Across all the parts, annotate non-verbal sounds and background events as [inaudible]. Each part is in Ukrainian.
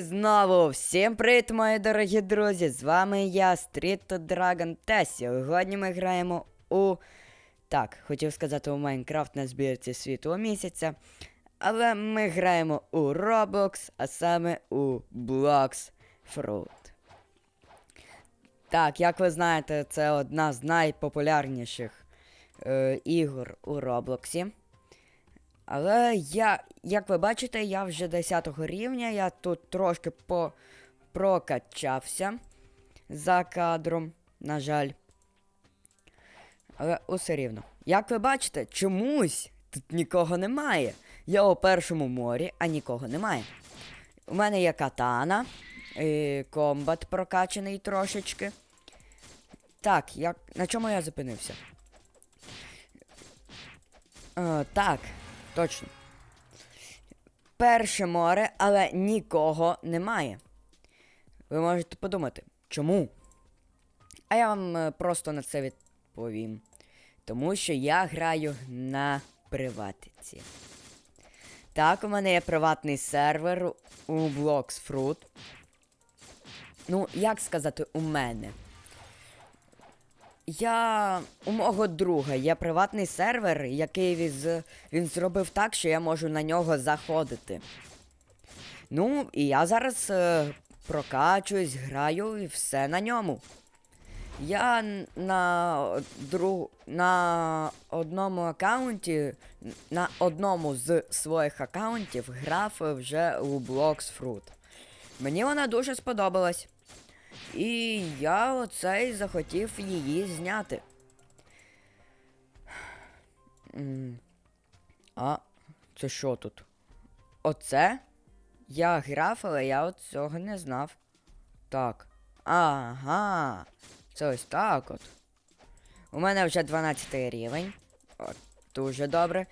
Знову всім привіт, мої дорогі друзі! З вами я, Street Dragon, та сьогодні ми граємо у. Так, хотів сказати у Майнкрафт на збірці світлого місяця. Але ми граємо у Roblox, а саме у Blocks Fruit. Так, як ви знаєте, це одна з найпопулярніших е, ігор у Роблоксі. Але я, як ви бачите, я вже 10 рівня, я тут трошки по прокачався за кадром, на жаль. Але усе рівно. Як ви бачите, чомусь тут нікого немає. Я у першому морі, а нікого немає. У мене є катана, і комбат прокачаний трошечки. Так, як... на чому я зупинився? Е, так, точно. Перше море, але нікого немає. Ви можете подумати, чому? А я вам е, просто на це відповім. Тому що я граю на приватиці. Так, у мене є приватний сервер у Blocks Fruit. Ну, як сказати, у мене. Я у мого друга є приватний сервер, який він, він зробив так, що я можу на нього заходити. Ну, і я зараз е, прокачуюсь, граю і все на ньому. Я на, друг... на одному аккаунті, на одному з своїх аккаунтів грав вже у Blocks Fruit. Мені вона дуже сподобалась. І я оцей захотів її зняти. А, це що тут? Оце? Я грав, але я от цього не знав. Так. Ага. Це ось так от. У мене вже 12 рівень. От, дуже добре.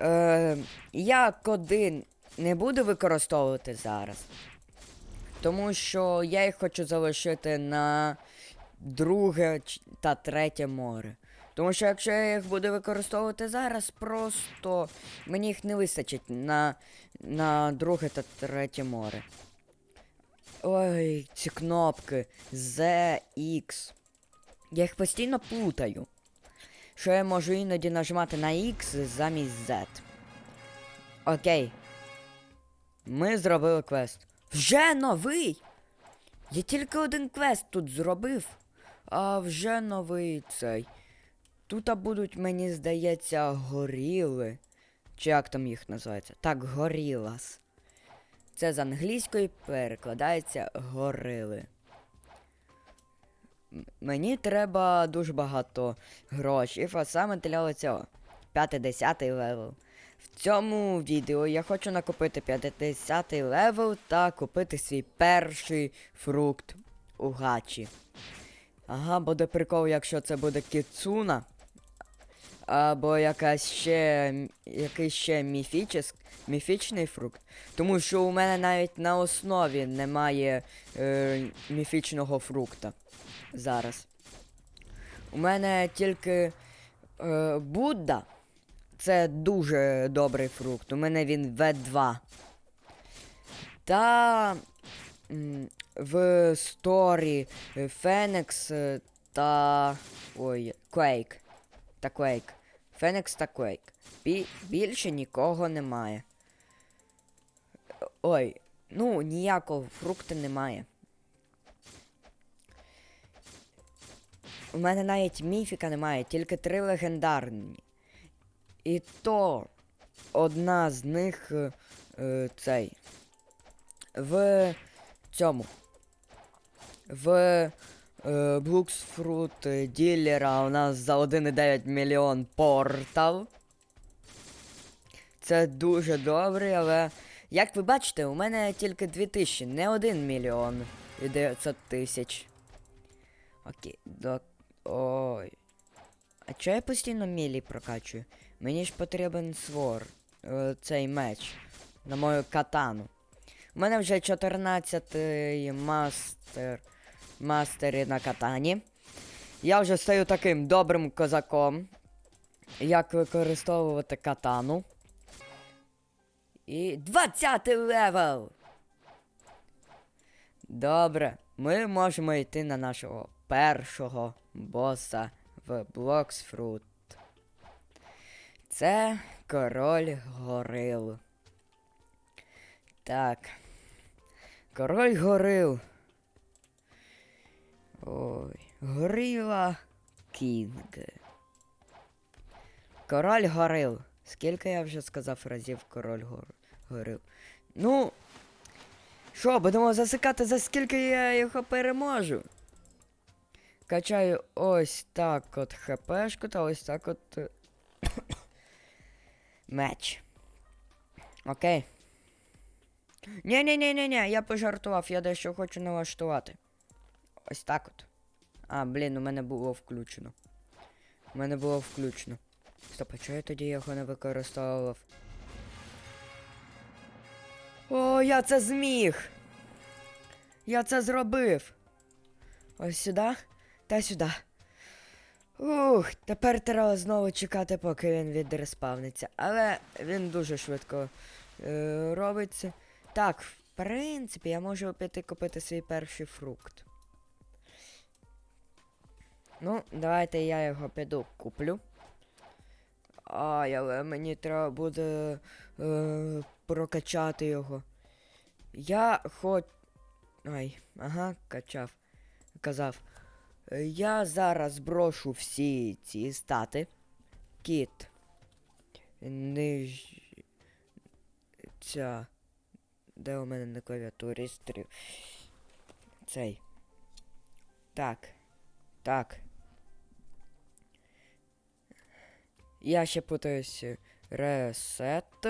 Е, я коди не буду використовувати зараз. Тому що я їх хочу залишити на друге та третє море. Тому що якщо я їх буду використовувати зараз, просто мені їх не вистачить на, на друге та третє море. Ой, ці кнопки ZX. Я їх постійно плутаю. Що я можу іноді нажимати на X замість Z. Окей. Ми зробили квест. Вже новий! Я тільки один квест тут зробив, а вже новий цей. Тут будуть, мені здається, горіли. Чи як там їх називається? Так, горілас. Це з англійської перекладається горили. Мені треба дуже багато грошей, а саме для цього. 50 левел. В цьому відео я хочу накопити 50 левел та купити свій перший фрукт у гачі. Ага, буде прикол, якщо це буде кіцуна. Або якась ще. якийсь ще міфічес, міфічний фрукт. Тому що у мене навіть на основі немає е, міфічного фрукта зараз. У мене тільки е, Будда. Це дуже добрий фрукт. У мене він В2. Та в сторі е, Фенекс е, та. Ой, Quake. Та Quake. Фенекс та Quake. Бі- більше нікого немає. Ой, ну ніякого фрукта немає. У мене навіть міфіка немає, тільки три легендарні. І то одна з них е, е, цей. В цьому. В е, Fruit ділера у нас за 1,9 мільйон портал. Це дуже добре, але як ви бачите, у мене тільки 2000, не 1 мільйон і 900 тисяч. Окей, до... Ой. А чого я постійно мілі прокачую? Мені ж потрібен свор. е, Цей меч. На мою катану. У мене вже 14 мастер. Мастери на катані. Я вже стаю таким добрим козаком. Як використовувати катану. І 20 левел! Добре, ми можемо йти на нашого першого боса в Блоксфрут. Це король горил. Так. Король горил. Ой, горила Кінг. Король горил. Скільки я вже сказав разів король гор... горил? Ну. Що, будемо засикати, за скільки я його переможу? Качаю ось так от хпшку та ось так от. Меч. Окей. ні ні ні ні ні я пожартував, я дещо хочу налаштувати. Ось так от. А, блін, у мене було включено. У мене було включено. Стоп, а чого я тоді його не використовував? О, я це зміг! Я це зробив. Ось сюди та сюди. Ух, тепер треба знову чекати, поки він відреспавниться. Але він дуже швидко е, робиться. Так, в принципі, я можу піти купити свій перший фрукт. Ну, давайте я його піду куплю. Ай, але мені треба буде е, прокачати його. Я хоч. Ай, ага, качав. Казав. Е, Я зараз брошу всі ці стати. Кіт. Ниж. Де у мене на клавіатурі стрів? Цей. Так. Так. Я ще путаюсь. Ресет.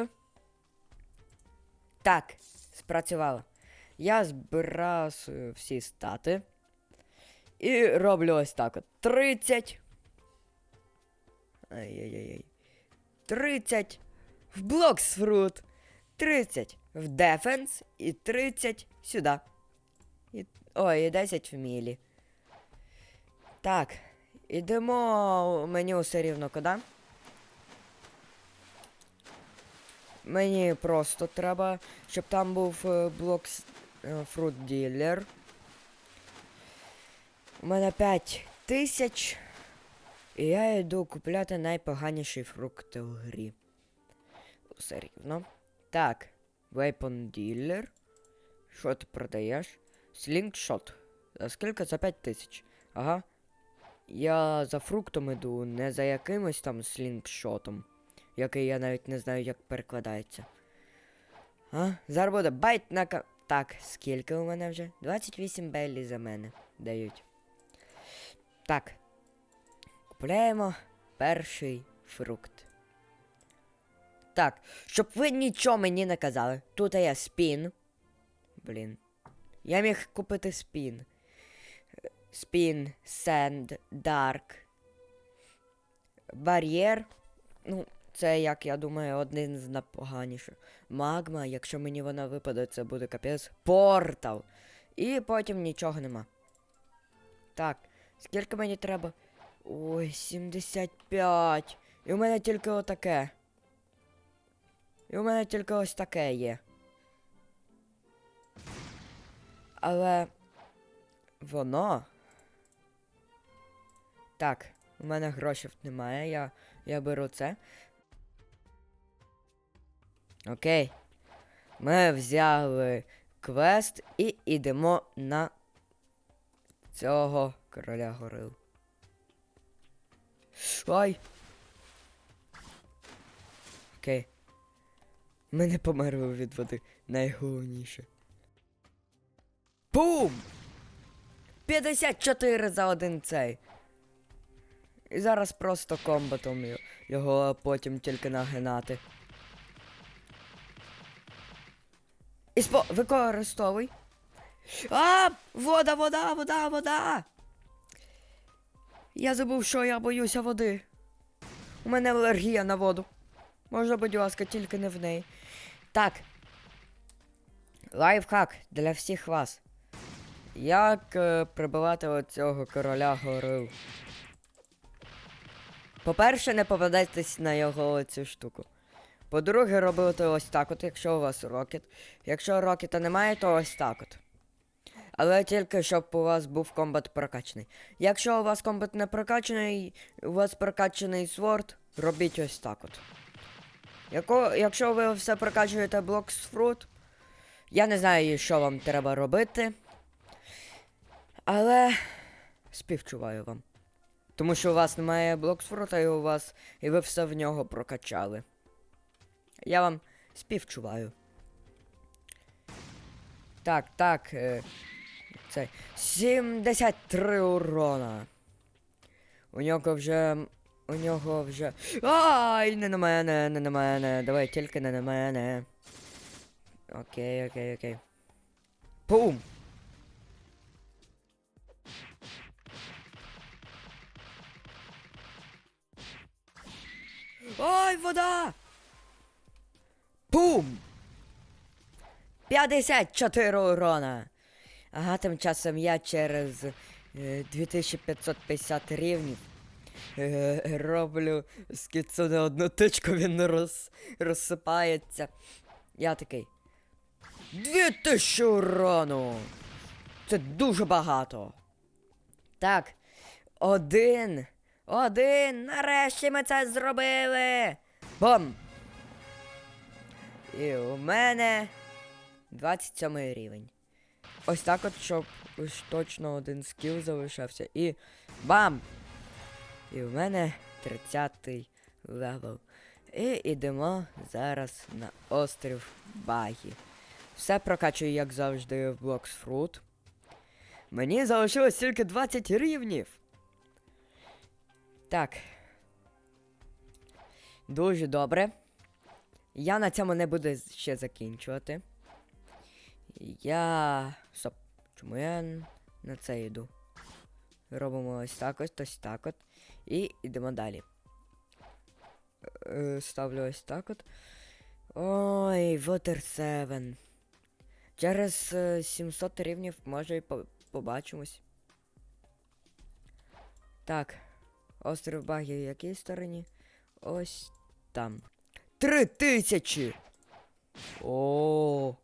Так, спрацювало. Я збираю всі стати. І роблю ось так от. 30. Ай-яй-яй. 30 в Блоксфрут. 30 в Дефенс і 30 сюди. І... Ой, і 10 в Мілі. Так, ідемо мені все рівно куди. Мені просто треба, щоб там був е, блок фрут ділер. У мене 5 тисяч. І я йду купляти найпоганіші фрукти в грі. Все рівно. Так, Weapon Dealer. Що ти продаєш? Slingshot. За скільки? За 5 тисяч. Ага. Я за фруктом іду, не за якимось там слінгшотом, який я навіть не знаю, як перекладається. А? Зараз буде байт на ка. Так, скільки у мене вже? 28 беллі за мене дають. Так. Купляємо перший фрукт. Так, щоб ви нічого мені не казали. Тут є спін. Блін. Я міг купити спін. Спін, Сенд, Дарк. Бар'єр. Ну, це, як я думаю, один з найпоганіших. Магма, якщо мені вона випаде, це буде капець. Портал. І потім нічого нема. Так, скільки мені треба? Ой, 75. І у мене тільки отаке. І у мене тільки ось таке є. Але воно. Так, у мене грошей немає, я, я беру це. Окей. Ми взяли квест і йдемо на цього короля горил. Ай! Окей. Ми не померли від води. Найголовніше. Бум! 54 за один цей. І зараз просто комбатом його потім тільки нагинати. І спо... використовуй. А! Вода, вода, вода, вода! Я забув, що я боюся води. У мене алергія на воду. Можна, будь ласка, тільки не в неї. Так. Лайфхак для всіх вас. Як е, прибивати оцього короля горил? По-перше, не попадайтесь на його цю штуку. По-друге, робити ось так от, якщо у вас рокет. Якщо рокета немає, то ось так от. Але тільки щоб у вас був комбат прокачаний. Якщо у вас комбат не прокачаний, у вас прокачаний сворд, робіть ось так от. Яко, якщо ви все прокачуєте блокс фрут, я не знаю, що вам треба робити. Але співчуваю вам. Тому що у вас немає блоксфрута і у вас. і ви все в нього прокачали. Я вам співчуваю. Так, так. Е, це 73 урона. У нього вже. У нього вже. Ай, не на мене, не на мене. Давай тільки не на мене. Окей, окей, окей. Пум! Ой, вода! Пум! 54 урона. Ага, тим часом я через е, 2550 рівнів е, роблю з кіцуне одну тичку, він роз, розсипається. Я такий. 2000 урону! Це дуже багато. Так. Один. Один. Нарешті ми це зробили. Бом! І у мене 27 рівень. Ось так от, щоб точно один скіл залишався. І бам! І у мене 30-й левел. І йдемо зараз на острів Багі. Все прокачую, як завжди, в Blocks. Мені залишилось тільки 20 рівнів. Так. Дуже добре. Я на цьому не буду ще закінчувати. Я. Стоп. Чому я на це йду? Робимо ось так ось, ось так от. І йдемо далі. Е, Ставлю ось так от. Ой, Water 7. Через е, 700 рівнів може і побачимось. Так. Острів Багі в якій стороні? Ось там. Три тисячі! О,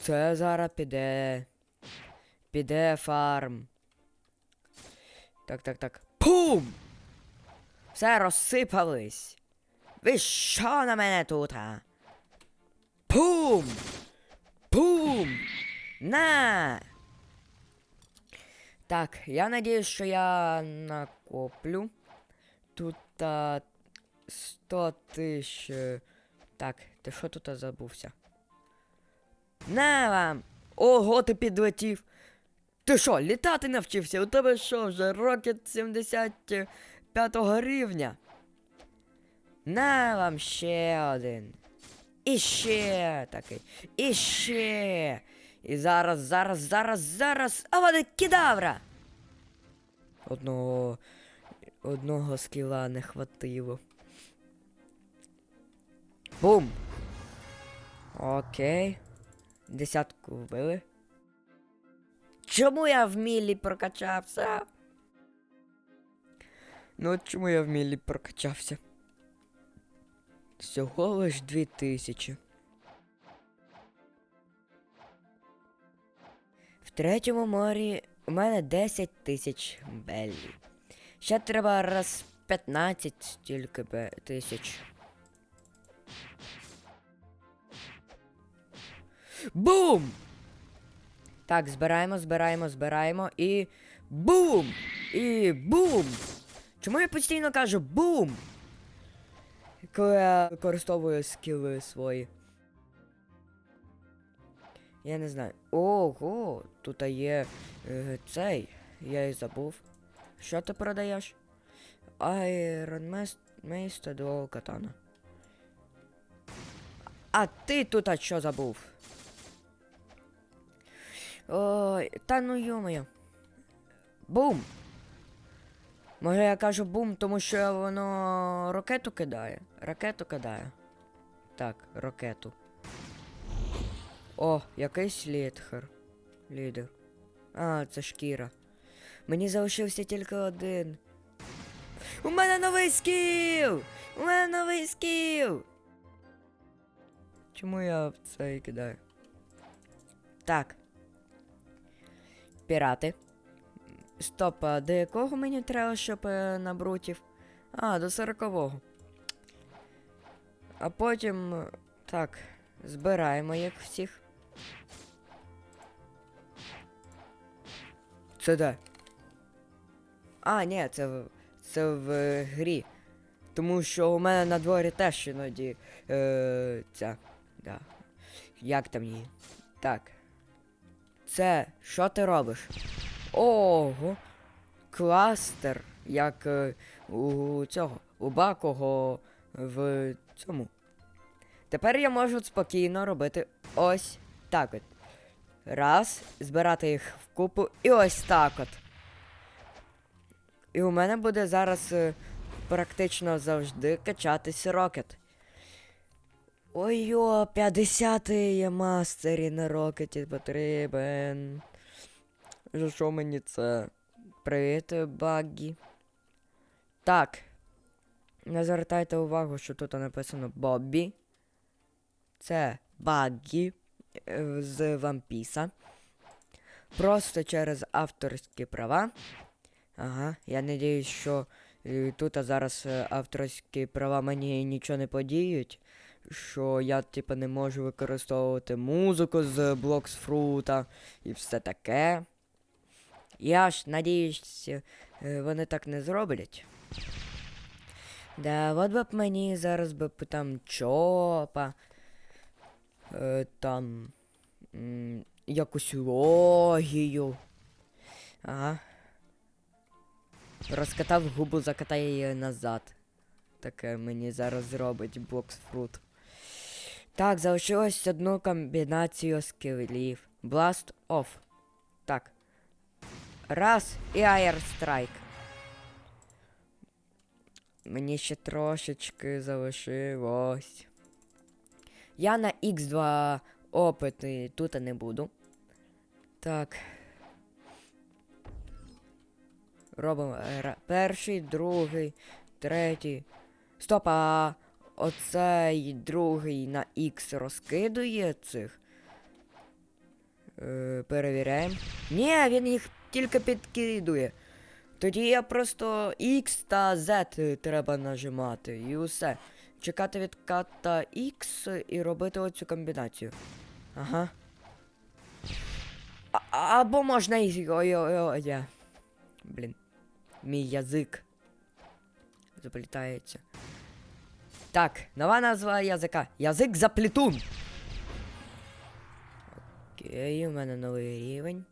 це зараз піде. Піде фарм. Так, так, так. Пум! Все розсипались. Ви що на мене тут? А? Пум! Пум! На! Так, я надіюсь, що я накоплю. Тут а, 100 тисяч. е, Так, ти що тут забувся? На вам! Ого, ти підлетів! Ти що, літати навчився? У тебе що вже рокет 75 рівня? На вам ще один. І ще такий. І ще. І зараз, зараз, зараз, зараз. А вони кидавра! Одного. Одного скіла не хватило. Бум! Окей. Десятку вбили. Чому я в мілі прокачався? Ну от чому я в мілі прокачався? Всього лиш дві тисячі. В третьому морі у мене 10 тисяч беллі. Ще треба раз 15 стільки тисяч. Бум! Так, збираємо, збираємо, збираємо і. Бум! І бум! Чому я постійно кажу бум? Коли я використовую скіли свої. Я не знаю. Ого, тут є е, цей. Я і забув. Що ти продаєш? Iron Mace та Dual Katana. А ти тут а що забув? Ой, та ну йомою. Бум! Може я кажу бум, тому що воно ракету кидає. Ракету кидає. Так, ракету. О, якийсь літхер. Лідер. А, це шкіра. Мені залишився тільки один. У мене новий скіл! У мене новий скіл! Чому я це кидаю? Так. Пірати. Стоп, а до якого мені треба, щоб е, на брутів? А, до сорокового. А потім. е, Так, збираємо їх всіх. Це де? А, ні, це в, це в е, грі. Тому що у мене на дворі теж іноді. Е, ця. Да. Як там її? Так. Це, що ти робиш? Ого. Кластер, як е, у цього, у Бакого в цьому. Тепер я можу спокійно робити ось так от. Раз, збирати їх в купу і ось так от. І у мене буде зараз е, практично завжди качатись рокет. Ой-йо, 50-й мастері на рокеті потрібен. За що мені це? Привіт, Баггі. Так. Не звертайте увагу, що тут написано Боббі. Це Баггі е, з Вампіса. Просто через авторські права. Ага, я надіюсь, що е, тут зараз е, авторські права мені нічого не подіють. Що я, типу, не можу використовувати музику з Блоксфрута і все таке. Я ж надіюсь, е, вони так не зроблять. Да, от би б мені зараз би там чопа. Е, там. якусь логію. Ага. Розкатав губу, закатає її назад. Таке мені зараз зробить Блоксфрут. Так, залишилось одну комбінацію скілів. Blast off. Так. Раз і Air Strike. Мені ще трошечки залишилось. Я на X2 опити тут не буду. Так. Робимо перший, другий, третій. Стоп, а оцей другий на X розкидує цих. Е, перевіряємо. Ні, він їх тільки підкидує. Тоді я просто X та Z треба нажимати і усе. Чекати від ката X і робити оцю комбінацію. Ага. А, або можна і. Ой-ой-ой. Блін. Мій язик. Заплітається. Так, нова назва язика. Язик заплітун. Окей, у мене новий рівень.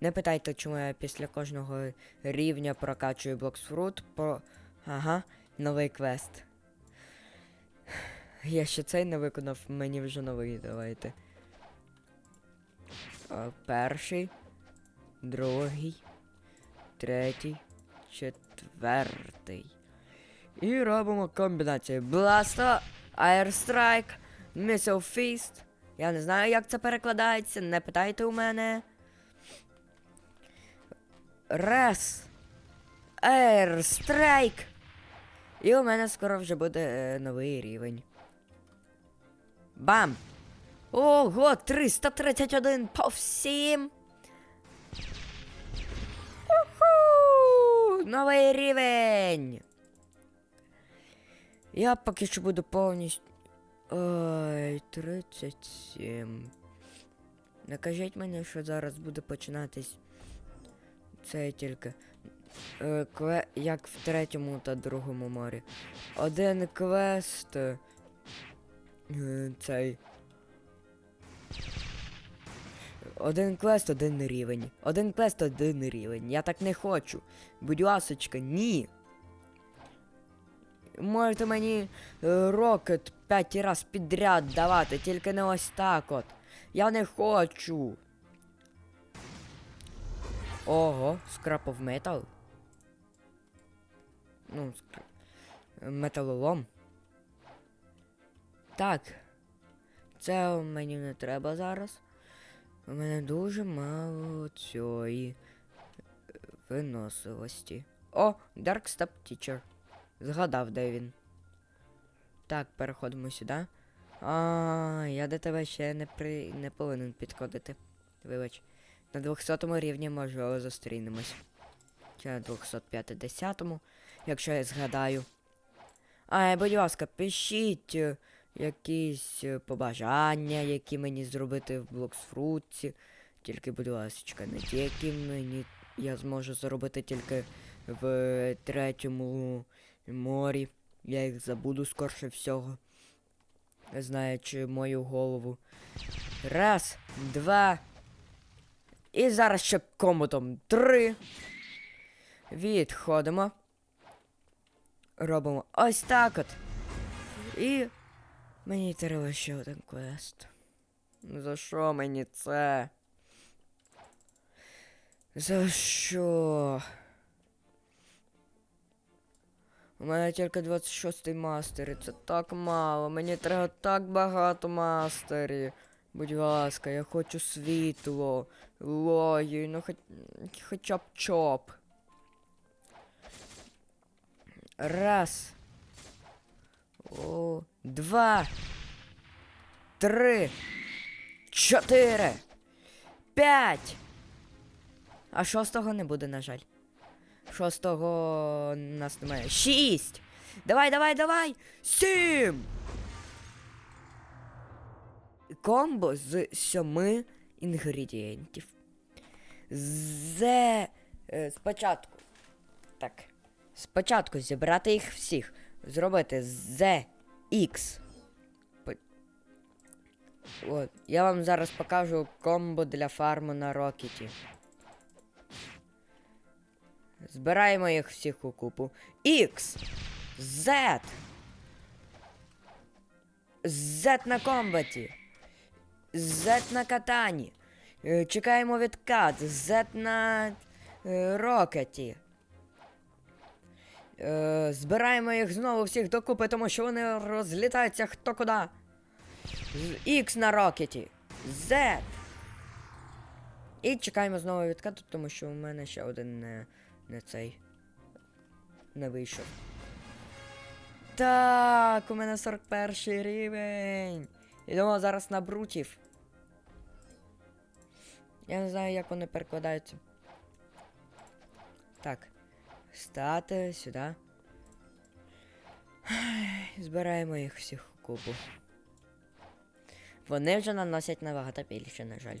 Не питайте, чому я після кожного рівня прокачую блоксфрут, по. Ага, новий квест. Я ще цей не виконав, мені вже новий давайте. Перший, другий, третій, четвертий. І робимо комбінацію Blasto, Airstrike, Missile Fist. Я не знаю, як це перекладається, не питайте у мене. Раз. Airstrike. І у мене скоро вже буде е, новий рівень. Бам! Ого, 331 по всім. Уху! Новий рівень. Я поки що буду повністю. Ой, 37. Не кажіть мені, що зараз буде починатись. Це тільки. Е, кве... Як в третьому та другому морі. Один квест. е, Цей. Один квест, один рівень. Один квест, один рівень. Я так не хочу. Будь ласочка, ні. Можете мені е, рокет п'ять раз підряд давати, тільки не ось так от. Я не хочу. Ого, of metal. Ну, ск- металолом. Так. Це мені не треба зараз. У мене дуже мало цієї е, виносливості. О, Dark Step Teacher. Згадав, де він. Так, переходимо сюди. А, я до тебе ще не при... не повинен підходити. Вибач. На 200 рівні можливо зустрінемось. Чи на 250-му, якщо я згадаю. А, будь ласка, пишіть е, якісь е, побажання, які мені зробити в Блоксфрутці. Тільки, будь ласка, не ті, які мені я зможу зробити тільки в третьому морі. Я їх забуду скорше всього. Знаючи мою голову. Раз, два. І зараз ще комутом три. Відходимо. Робимо ось так от. І мені треба ще один квест. За що мені це? За що? У мене тільки 26-й мастер, це так мало. Мені треба так багато мастерів. Будь ласка, я хочу світло, логію, ну хоч, хоча б чоп. Раз. О, два. Три. Чотири. П'ять. А шостого не буде, на жаль. Шостого нас немає. Шість. Давай, давай, давай. Сім. Комбо з сьоми інгредієнтів. З е, спочатку. Так. Спочатку зібрати їх всіх. Зробити з X. От. Я вам зараз покажу комбо для фарму на Рокеті. Збираємо їх всіх у купу. X. Z. Z на комбаті. Z на катані. Е, Чекаємо відкат. Z на е, рокеті. Е, збираємо їх знову всіх докупи, тому що вони розлітаються хто куди. X на рокеті. Z. І чекаємо знову відкату, тому що у мене ще один не, не цей. Не вийшов. Так, у мене 41 рівень. Йдемо зараз на брутів. Я не знаю, як вони перекладаються. Так. Стати сюди. Збираємо їх всіх у купу. Вони вже наносять набагато більше, на жаль.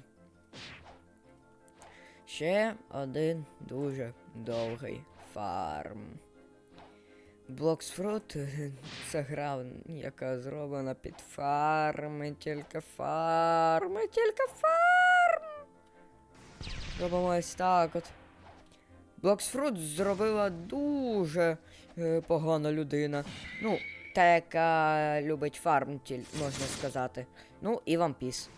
Ще один дуже довгий фарм. Блоксфрут [laughs] це гра, яка зроблена під фарми, тільки фарми, тільки фарм. Робимо ось так от. Блоксфрут зробила дуже е, погана людина. Ну, та, яка любить фарм, тіль, можна сказати. Ну, і вампіс.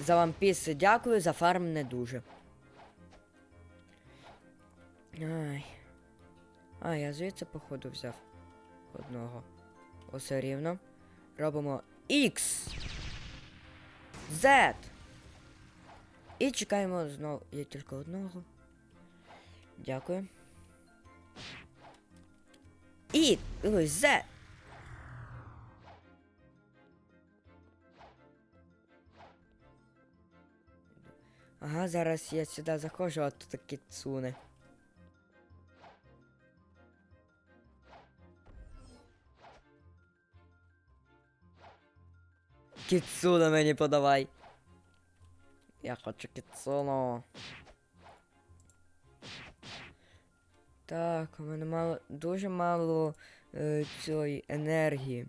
За вампіс дякую, за фарм не дуже. Ай. А, я звідси, походу, взяв одного. Усе рівно. Робимо X. Z. І чекаємо знову. Є тільки одного. Дякую. І. Ой, Z. Ага, зараз я сюди заходжу, а тут такі цуни. Кіцуна мені подавай. Я хочу кіцуну. Так, у мене мало дуже мало е, цієї енергії.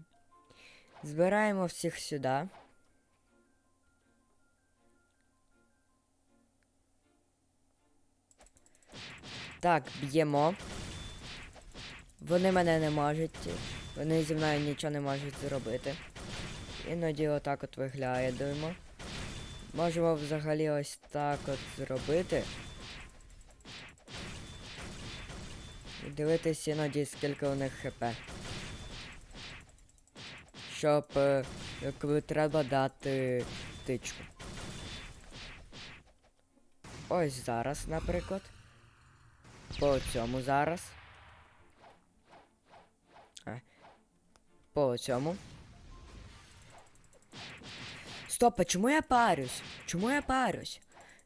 Збираємо всіх сюди. Так, б'ємо. Вони мене не можуть. Вони зі мною нічого не можуть зробити. Іноді отак от виглядаємо. Можемо взагалі ось так от зробити. І дивитись іноді, скільки у них хп. Щоб е, коли треба дати тичку. Ось зараз, наприклад. По цьому зараз. По цьому. Стоп, а чому я парюсь? Чому я парюсь?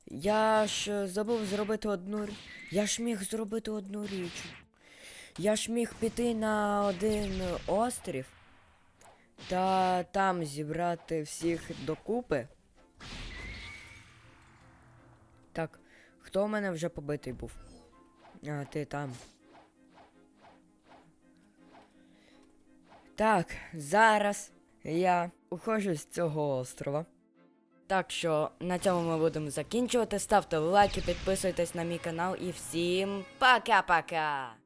Я ж забув зробити одну. р- Я ж міг зробити одну річ. Я ж міг піти на один острів та там зібрати всіх докупи. Так, хто у мене вже побитий був? А, ти там. Так, зараз я уходжу з цього острова. Так що на цьому ми будемо закінчувати. Ставте лайки, підписуйтесь на мій канал і всім пока-пока!